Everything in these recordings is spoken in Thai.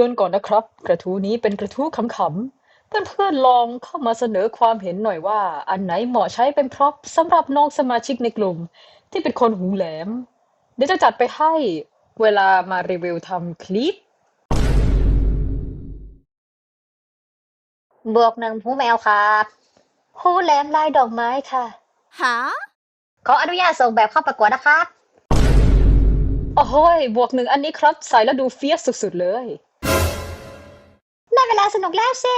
ตือนก่อนนะครับ กระทู้นี้เป็นกระทู้ขำๆเพื่อนๆลองเข้ามาเสนอความเห็นหน่อยว่า อันไหนเหมาะใช้เป็นพร็อพสำหรับน้องสมาชิกในกลุ่ม ที่เป็นคนหูแหลม เดี๋ยวจะจัดไปให้เวลามารีวิวทำคลิป บวกหนึ่งหูแมวครับหูแหลมลายดอกไม้ค่ะ หา ขออนุญาตส่งแบบเข้าประกวดนะครับ โอ้โหยบวกหนึ่งอันนี้ครับ ใส่แล้วดูเฟียสสุดๆเลยได้เวลา สนุกแล้วสิ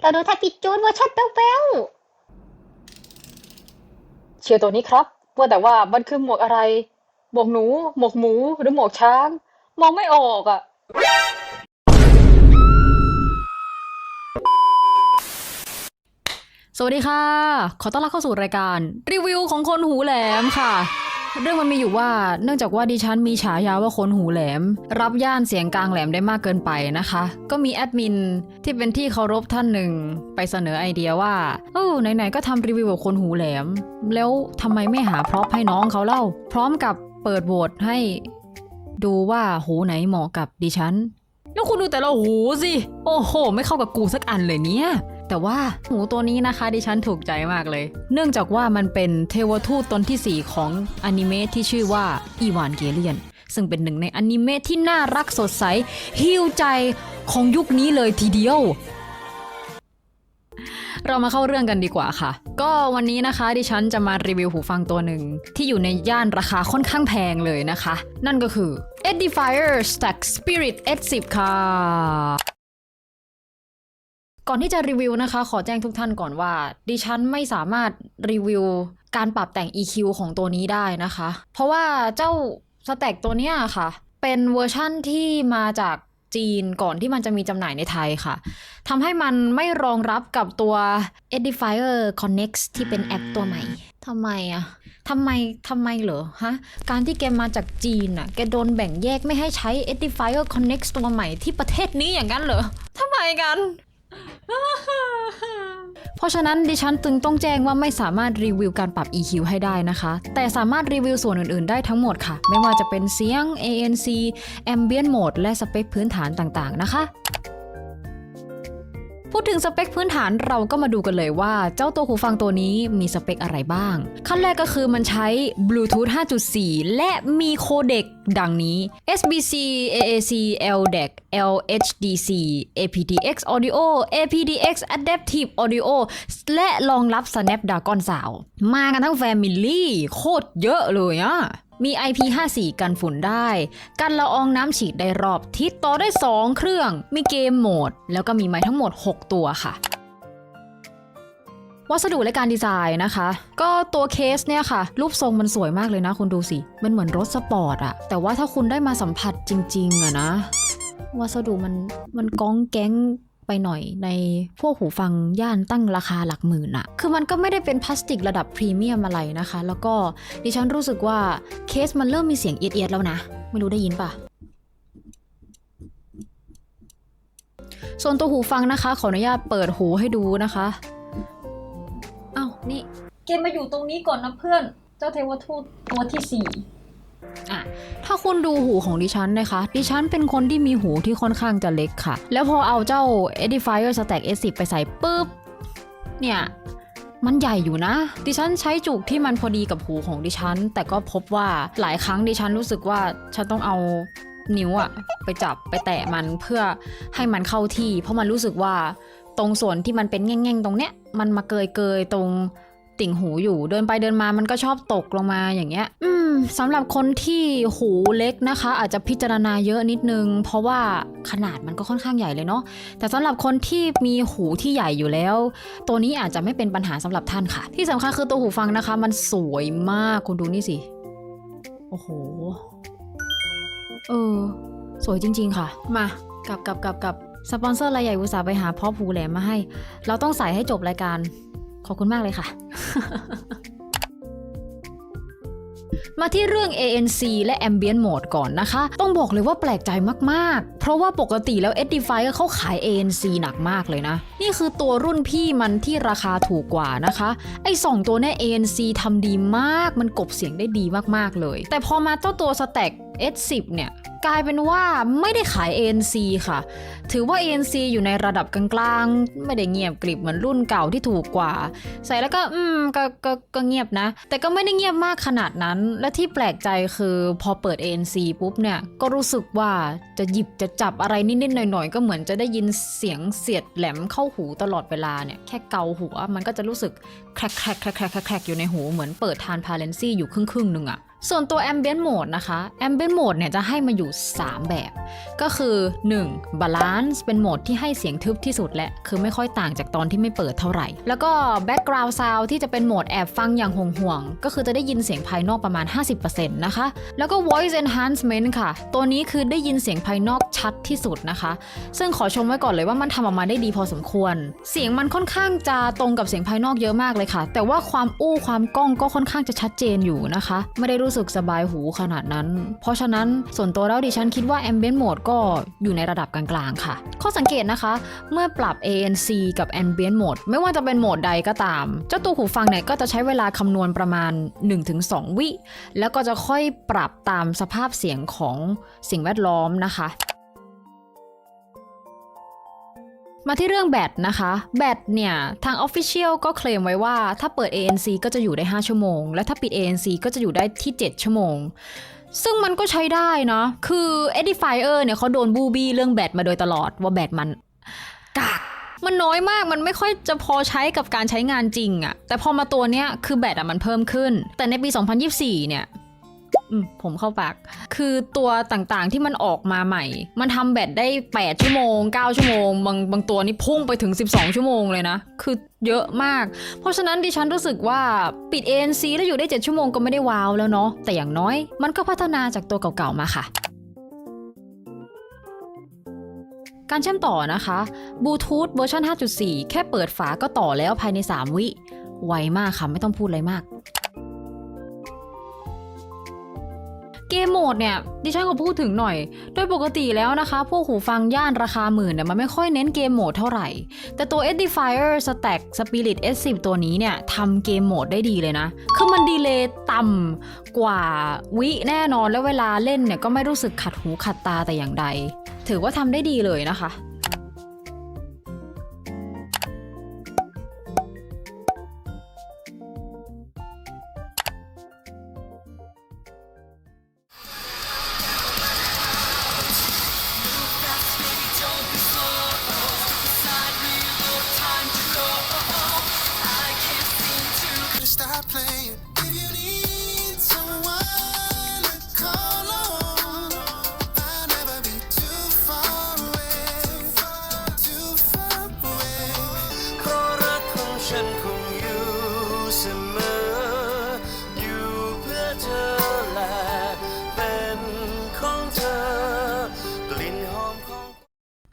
เราดูท็กติจูนเวอร์ชันเปลวเชียร์ตัวนี้ครับ ว่าแต่ว่ามันคือหมวกอะไร หมวกหนู หมวกหมู หรือหมวกช้าง มองไม่ออกอะ สวัสดีค่ะ ขอต้อนรับเข้าสู่รายการ รีวิวของคนหูแหลมค่ะ เรื่องมันมีอยู่ว่าเนื่องจากว่าดิฉันมีฉายาว่าคนหูแหลม รับย่านเสียงกลางแหลมได้มากเกินไปนะคะ ก็มีแอดมินที่เป็นที่เคารพท่านหนึ่งไปเสนอไอเดียว่าเออไหนๆก็ทำรีวิวกับคนหูแหลม แล้วทำไมไม่หาพร็อพให้น้องเขาเล่า พร้อมกับเปิดโหวตให้ ดูว่าหูไหนเหมาะกับดิฉันแล้วคุณดูแต่ละหูสิ โอ้โห ไม่เข้ากับกูสักอันเลยเนี่ย แต่ว่าหูตัวนี้นะคะดิฉันถูกใจมากเลย เนื่องจากว่ามันเป็นเทวทูตตนที่ 4 ของอนิเมะที่ชื่อว่าอีวานเกเลียน ซึ่งเป็นหนึ่งในอนิเมะที่น่ารักสดใสฮิวใจของยุคนี้เลยทีเดียว เรามาเข้าเรื่องกันดีกว่าค่ะ ก็วันนี้นะคะดิฉันจะมารีวิวหูฟังตัวหนึ่งที่อยู่ในย่านราคาค่อนข้างแพงเลยนะคะ นั่นก็คือ Edifier Stack Spirit S10 ค่ะ ก่อนที่จะรีวิวนะคะ ขอแจ้งทุกท่านก่อนว่า ดิฉันไม่สามารถรีวิวการปรับแต่ง EQ ของตัวนี้ได้นะคะ เพราะว่าเจ้าสแต็กตัวเนี้ยค่ะ เป็นเวอร์ชั่นที่มาจากจีนก่อนที่มันจะมีจำหน่ายในไทยค่ะทำให้มันไม่รองรับกับตัว Edifier Connect ที่เป็นแอปตัวใหม่ทำไมอะทำไมทำไมเหรอฮะ การที่แกมาจากจีนอะแกโดนแบ่งแยกไม่ให้ใช้ Edifier Connect ตัวใหม่ที่ประเทศนี้อย่างนั้นเหรอทำไมกัน เพราะฉะนั้นดิฉันจึงต้องแจ้งว่าไม่สามารถรีวิวการปรับ EQ ให้ได้นะคะ แต่สามารถรีวิวส่วนอื่น ๆ ได้ทั้งหมดค่ะ ไม่ว่าจะเป็นเสียง ANC Ambient Mode และสเปคพื้นฐานต่าง ๆ นะคะ พูดถึงสเปคพื้นฐานเราก็มาดูกันเลยว่า เจ้าตัวหูฟังตัวนี้มีสเปคอะไรบ้าง ขั้นแรกก็คือมันใช้ Bluetooth 5.4 และมีโคเดกดังนี้ SBC AAC LDAC LHDC aptX Audio aptX Adaptive Audio และรองรับ Snapdragon 3มากันทั้ง Family โคตรเยอะเลยอะ มี IP54 กันฝุ่นได้ กันละอองน้ำฉีดได้รอบทิศต่อได้ 2 เครื่อง มีเกมโหมด แล้วก็มีไม้ทั้งหมด 6 ตัวค่ะวัสดุและการดีไซน์นะคะ ก็ตัวเคสเนี่ยค่ะ รูปทรงมันสวยมากเลยนะคุณดูสิ มันเหมือนรถสปอร์ตอะแต่ว่าถ้าคุณได้มาสัมผัสจริง ๆอะนะ วัสดุมันมันก้องแก๊ง ไปหน่อยในพวกหูฟังย่านตั้งราคาหลักหมื่นอะคือมันก็ไม่ได้เป็นพลาสติกระดับพรีเมียมอะไรนะคะ แล้วก็ดิฉันรู้สึกว่าเคสมันเริ่มมีเสียงเอียดๆแล้วนะ ไม่รู้ได้ยินปะส่วนตัวหูฟังนะคะ ขออนุญาตเปิดหูให้ดูนะคะอ้าวนี่ เกมมาอยู่ตรงนี้ก่อนนะเพื่อน เจ้าเทวทูตตัวที่สี่ อะถ้าคุณดูหูของดิฉันนะคะ ดิฉันเป็นคนที่มีหูที่ค่อนข้างจะเล็กค่ะ แล้วพอเอาเจ้า Edifier Stack S10 ไปใส่ปุ๊บ เนี่ยมันใหญ่อยู่นะ ดิฉันใช้จุกที่มันพอดีกับหูของดิฉัน แต่ก็พบว่าหลายครั้งดิฉันรู้สึกว่าฉันต้องเอานิ้วอะไปจับไปแตะมันเพื่อให้มันเข้าที่ เพราะมันรู้สึกว่าตรงส่วนที่มันเป็นแง่งๆ ตรงเนี้ยมันมาเกยเกยตรง ติ่งหูอยู่ เดินไปเดินมามันก็ชอบตกลงมาอย่างเงี้ย อืมสำหรับคนที่หูเล็กนะคะ อาจจะพิจารณาเยอะนิดนึง เพราะว่าขนาดมันก็ค่อนข้างใหญ่เลยเนาะแต่สำหรับคนที่มีหูที่ใหญ่อยู่แล้ว ตัวนี้อาจจะไม่เป็นปัญหาสำหรับท่านค่ะ ที่สำคัญคือตัวหูฟังนะคะ มันสวยมากคุณดูนี่สิโอ้โหเออ สวยจริง ๆ ค่ะ มากลับกลับกลับกลับสปอนเซอร์รายใหญ่อุตส่าห์ไปหาพ่อผูแหลมมาให้ เราต้องใส่ให้จบรายการ อบคุณมากเลยค่ะ มาที่เรื่อง ANC และ Ambient Mode ก่อนนะคะ ต้องบอกเลยว่าแปลกใจมากๆ เพราะว่าปกติแล้ว Edifier เขาขาย ANC หนักมากเลยนะ นี่คือตัวรุ่นพี่มันที่ราคาถูกกว่านะคะ ไอ้สองตัวเนี่ย ANC ทำดีมาก มันกบเสียงได้ดีมากๆเลย แต่พอมาเจ้าตัว Stack S10 เนี่ย กลายเป็นว่าไม่ได้ขาย ANC ค่ะ ถือว่า ANC อยู่ในระดับกลางๆ ไม่ได้เงียบกริบเหมือนรุ่นเก่าที่ถูกกว่า ใส่แล้วก็อืมกกก็เงียบนะ แต่ก็ไม่ได้เงียบมากขนาดนั้น และที่แปลกใจคือพอเปิด ANC ปุ๊บเนี่ย ก็รู้สึกว่าจะหยิบจะจับอะไรนิดๆหน่อยๆ ก็เหมือนจะได้ยินเสียงเสียดแหลมเข้าหูตลอดเวลาเนี่ย แค่เกาหัวมันก็จะรู้สึกแครกแครกแครกแครกแครกอยู่ในหูเหมือนเปิดทานพาเลนซี่อยู่ครึ่งๆหนึ่งอะ ส่วนตัว Ambient Mode นะคะ Ambient Mode เนี่ยจะให้มาอยู่ 3 แบบ ก็คือ 1. Balance เป็นโหมดที่ให้เสียงทึบที่สุดและ คือไม่ค่อยต่างจากตอนที่ไม่เปิดเท่าไหร่ แล้วก็ Background Sound ที่จะเป็นโหมดแอบฟังอย่างห่วงๆ ก็คือจะได้ยินเสียงภายนอกประมาณ 50%นะคะ แล้วก็ Voice Enhancement ค่ะ ตัวนี้คือได้ยินเสียงภายนอกชัดที่สุดนะคะ ซึ่งขอชมไว้ก่อนเลยว่ามันทำออกมาได้ดีพอสมควร เสียงมันค่อนข้างจะตรงกับเสียงภายนอกเยอะมากเลยค่ะ แต่ว่าความอู้ความก้องก็ค่อนข้างจะชัดเจนอยู่นะคะ ไม่ได้รู้สึกสบายหูขนาดนั้น เพราะฉะนั้นส่วนตัวแล้วดิฉันคิดว่า Ambient Mode ก็อยู่ในระดับกลางๆค่ะ ข้อสังเกตนะคะ เมื่อปรับ ANC กับ Ambient Mode ไม่ว่าจะเป็นโหมดใดก็ตาม เจ้าตัวหูฟังเนี่ยก็จะใช้เวลาคำนวณประมาณ 1-2 วิ แล้วก็จะค่อยปรับตามสภาพเสียงของสิ่งแวดล้อมนะคะ มาที่เรื่องแบตนะคะ แบตเนี่ย ทาง Official ก็เคลมไว้ว่า ถ้าเปิด ANC ก็จะอยู่ได้ 5 ชั่วโมง และถ้าปิด ANC ก็จะอยู่ได้ที่ 7 ชั่วโมง ซึ่งมันก็ใช้ได้นะ คือ Edifier เนี่ยเขาโดนบูบี้เรื่องแบตมาโดยตลอดว่าแบตมันกากมันน้อยมากมันไม่ค่อยจะพอใช้กับการใช้งานจริงอะแต่พอมาตัวเนี้ยคือแบตอะมันเพิ่มขึ้น แต่ในปี 2024 เนี่ยอืม ผมเข้าปาก คือตัวต่างๆที่มันออกมาใหม่ มันทำแบตได้ 8 ชั่วโมง 9 ชั่วโมง บางบางตัวนี่พุ่งไปถึง 12 ชั่วโมงเลยนะ คือเยอะมาก เพราะฉะนั้นดิฉันรู้สึกว่าปิด ANC แล้วอยู่ได้ 7 ชั่วโมงก็ไม่ได้ว้าวแล้วเนาะ แต่อย่างน้อย มันก็พัฒนาจากตัวเก่าๆมาค่ะการเชื่อมต่อนะคะบลูทูธเวอร์ชัน5.4 แค่เปิดฝาก็ต่อแล้วภายใน 3 วิ ไวมากค่ะ ไม่ต้องพูดอะไรมาก เกมโหมดเนี่ยดิฉันก็พูดถึงหน่อย โดยปกติแล้วนะคะ พวกหูฟังย่านราคาหมื่นเนี่ยมันไม่ค่อยเน้นเกมโหมดเท่าไหร่ แต่ตัว Edifier Stack Spirit S10 ตัวนี้เนี่ยทำเกมโหมดได้ดีเลยนะ คือมันดีเลย์ต่ำกว่าวิแน่นอนแล้วเวลาเล่นเนี่ยก็ไม่รู้สึกขัดหูขัดตาแต่อย่างใด ถือว่าทำได้ดีเลยนะคะ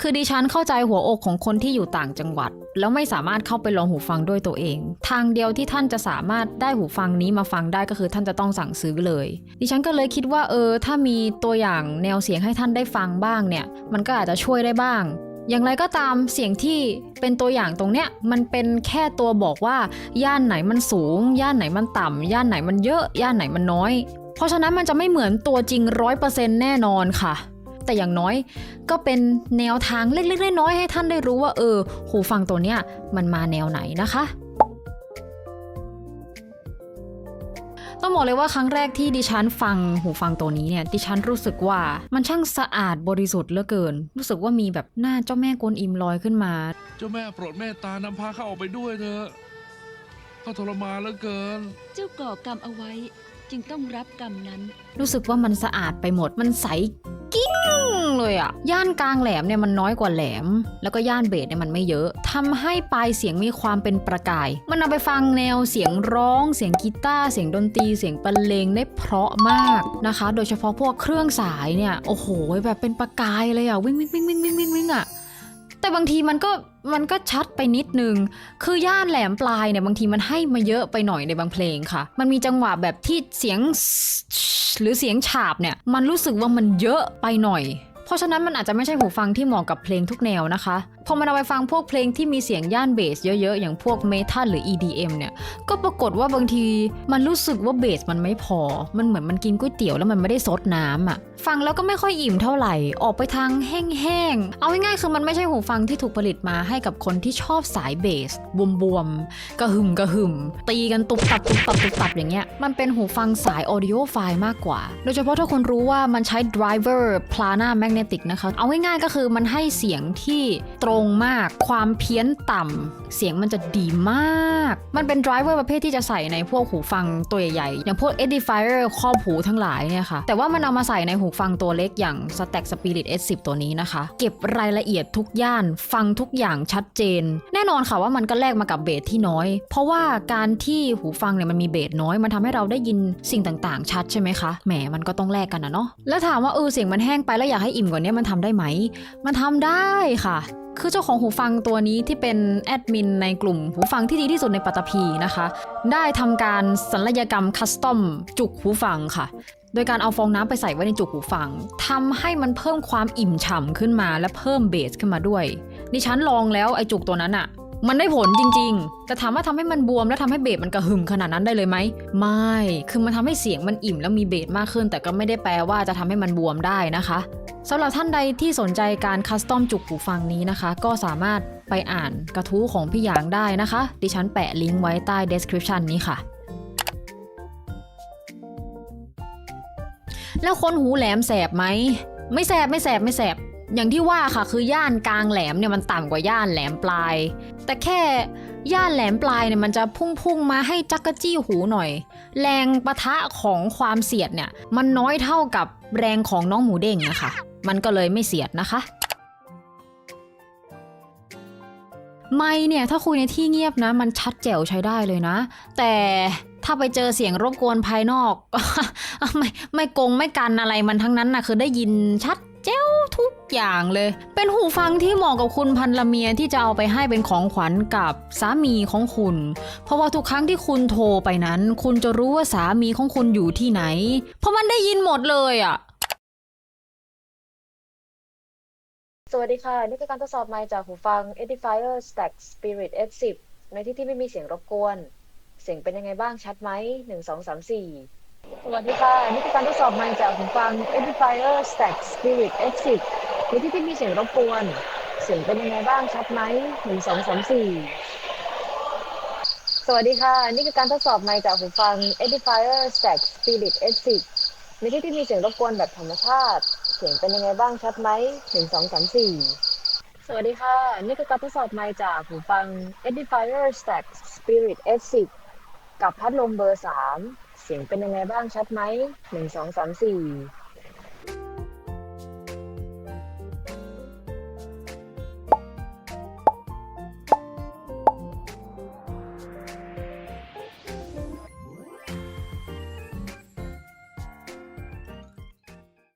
คือดิฉันเข้าใจหัวอกของคนที่อยู่ต่างจังหวัด แล้วไม่สามารถเข้าไปลองหูฟังด้วยตัวเอง ทางเดียวที่ท่านจะสามารถได้หูฟังนี้มาฟังได้ก็คือท่านจะต้องสั่งซื้อเลย ดิฉันก็เลยคิดว่าเออ ถ้ามีตัวอย่างแนวเสียงให้ท่านได้ฟังบ้างเนี่ย มันก็อาจจะช่วยได้บ้าง อย่างไรก็ตามเสียงที่เป็นตัวอย่างตรงเนี้ยมันเป็นแค่ตัวบอกว่า ย่านไหนมันสูง ย่านไหนมันต่ำย่านไหนมันเยอะ ย่านไหนมันน้อย เพราะฉะนั้นมันจะไม่เหมือนตัวจริงร้อยเปอร์เซ็นต์แน่นอนค่ะ แต่อย่างน้อย ก็เป็นแนวทางเล็กๆน้อยๆให้ท่านได้รู้ว่าเออ หูฟังตัวเนี้ยมันมาแนวไหนนะคะต้องบอกเลยว่าครั้งแรกที่ดิฉันฟังหูฟังตัวนี้เนี่ย ดิฉันรู้สึกว่ามันช่างสะอาดบริสุทธิ์เหลือเกิน รู้สึกว่ามีแบบหน้าเจ้าแม่กวนอิมลอยขึ้นมา เจ้าแม่โปรดเมตตานำพาข้าออกไปด้วยเถอะข้าทรมานเหลือเกิน เจ้าก่อกรรมเอาไว้ จึงต้องรับกรรมนั้น รู้สึกว่ามันสะอาดไปหมดมันใสกิ้ง เลยอะย่านกลางแหลมเนี่ยมันน้อยกว่าแหลม แล้วก็ย่านเบสเนี่ยมันไม่เยอะทำให้ปลายเสียงมีความเป็นประกาย มันเอาไปฟังแนวเสียงร้อง เสียงกีตาร์เสียงดนตรีเสียงบรรเลงได้เพราะมากนะคะ โดยเฉพาะพวกเครื่องสายเนี่ยโอ้โหแบบเป็นประกายเลยอะวิ่งวิ่งวิ่งวิ่งวิ่งวิ่งวิ่งอะ แต่บางทีมันก็มันก็ชัดไปนิดนึง คือย่านแหลมปลายเนี่ยบางทีมันให้มาเยอะไปหน่อยในบางเพลงค่ะ มันมีจังหวะแบบที่เสียงหรือเสียงฉาบเนี่ย มันรู้สึกว่ามันเยอะไปหน่อย เพราะฉะนั้นมันอาจจะไม่ใช่หูฟังที่เหมาะกับเพลงทุกแนวนะคะ พอมันเอาไปฟังพวกเพลงที่มีเสียงย่านเบสเยอะๆ อย่างพวกเมทัลหรือ EDM เนี่ย ก็ปรากฏว่าบางทีมันรู้สึกว่าเบสมันไม่พอ มันเหมือนมันกินก๋วยเตี๋ยวแล้วมันไม่ได้ซดน้ำอะฟังแล้วก็ไม่ค่อยอิ่มเท่าไหร่ ออกไปทางแห้งๆ เอาง่ายๆคือมันไม่ใช่หูฟังที่ถูกผลิตมาให้กับคนที่ชอบสายเบสบวมๆกระหึ่มกระหึ่มตีกันตุบตับตุบตับตุบตับอย่างเงี้ย มันเป็นหูฟังสาย audio file มากกว่า โดยเฉพาะถ้าคุณรู้ว่ามันใช้ driver plana magnetic นะคะ เอาง่ายๆก็คือมันให้เสียงที่ตรงมาก ความเพี้ยนต่ำเสียงมันจะดีมาก มันเป็น driver ประเภทที่จะใส่ในพวกหูฟังตัวใหญ่ๆ อย่างพวก edifier ครอบหูทั้งหลายเนี่ยค่ะ แต่ว่ามันเอามาใส่ในหูฟังตัวเล็กอย่าง Stack Spirit S10 ตัวนี้นะคะ เก็บรายละเอียดทุกย่าน ฟังทุกอย่างชัดเจน แน่นอนค่ะว่ามันก็แลกมากับเบสที่น้อย เพราะว่าการที่หูฟังเนี่ยมันมีเบสน้อย มันทำให้เราได้ยินสิ่งต่างๆ ชัดใช่ไหมคะ แหม มันก็ต้องแลกกันนะเนาะ แล้วถามว่าเออเสียงมันแห้งไปแล้วอยากให้อิ่มกว่านี้มันทำได้ไหม มันทำได้ค่ะ คือเจ้าของหูฟังตัวนี้ที่เป็นแอดมินในกลุ่มหูฟังที่ดีที่สุดในปัตตภีนะคะ ได้ทำการศัลยกรรมคัสตอมจุกหูฟังค่ะโดยการเอาฟองน้ำไปใส่ไว้ในจุกหูฟังทำให้มันเพิ่มความอิ่มฉ่ำขึ้นมาและเพิ่มเบสขึ้นมาด้วย ดิฉันลองแล้วไอ้จุกตัวนั้นอะมันได้ผลจริงๆ แต่ถามว่าทำให้มันบวมแล้วทำให้เบสมันกระหึ่มขนาดนั้นได้เลยไหม ไม่ คือมันทำให้เสียงมันอิ่มแล้วมีเบสมากขึ้น แต่ก็ไม่ได้แปลว่าจะทำให้มันบวมได้นะคะ สำหรับท่านใดที่สนใจการคัสตอมจุกหูฟังนี้นะคะ ก็สามารถไปอ่านกระทู้ของพี่หยางได้นะคะ ดิฉันแปะลิงก์ไว้ใต้ description นี้ค่ะ แล้วคนหูแหลมแสบไหม ไม่แสบไม่แสบไม่แสบ อย่างที่ว่าค่ะคือย่านกลางแหลมเนี่ยมันต่ำกว่าย่านแหลมปลาย แต่แค่ย่านแหลมปลายเนี่ยมันจะพุ่งๆมาให้จักกะจี้หูหน่อย แรงปะทะของความเสียดเนี่ย มันน้อยเท่ากับแรงของน้องหมูเด้งนะคะ มันก็เลยไม่เสียดนะคะ ไม่เนี่ยถ้าคุยในที่เงียบนะ มันชัดแจ๋วใช้ได้เลยนะ แต่ถ้าไปเจอเสียงรบกวนภายนอก ไม่ไม่กงไม่กันอะไรมันทั้งนั้นนะคือได้ยินชัดแจ๋วทุกอย่างเลย เป็นหูฟังที่เหมาะกับคุณพันละเมียที่จะเอาไปให้เป็นของขวัญกับสามีของคุณ เพราะว่าทุกครั้งที่คุณโทรไปนั้น คุณจะรู้ว่าสามีของคุณอยู่ที่ไหน เพราะมันได้ยินหมดเลยอะ สวัสดีค่ะ นี่คือการทดสอบไมค์จากหูฟัง Edifier Stack Spirit S10 ในที่ที่ไม่มีเสียงรบกวน เสียงเป็นยังไงบ้างชัดไหมหนึ่งสองสามสี่สวัสดีค่ะ นี่คือการทดสอบไมค์จากหูฟัง Edifier Stack Spirit S10 ในที่ที่มีเสียงรบกวน เสียงเป็นยังไงบ้างชัดไหมหนึ่งสองสามสี่สวัสดีค่ะ นี่คือการทดสอบไมค์จากหูฟัง Edifier Stack Spirit S10 ในที่ที่มีเสียงรบกวนแบบธรรมชาติ เสียงเป็นยังไงบ้างชัดไหมหนึ่งสองสามสี่สวัสดีค่ะ นี่คือการทดสอบไมค์จากหูฟัง Edifier Stack Spirit S10 กับพัดลมเบอร์สามเสียงเป็นยังไงบ้างชัดไหมหนึ่งสองสามสี่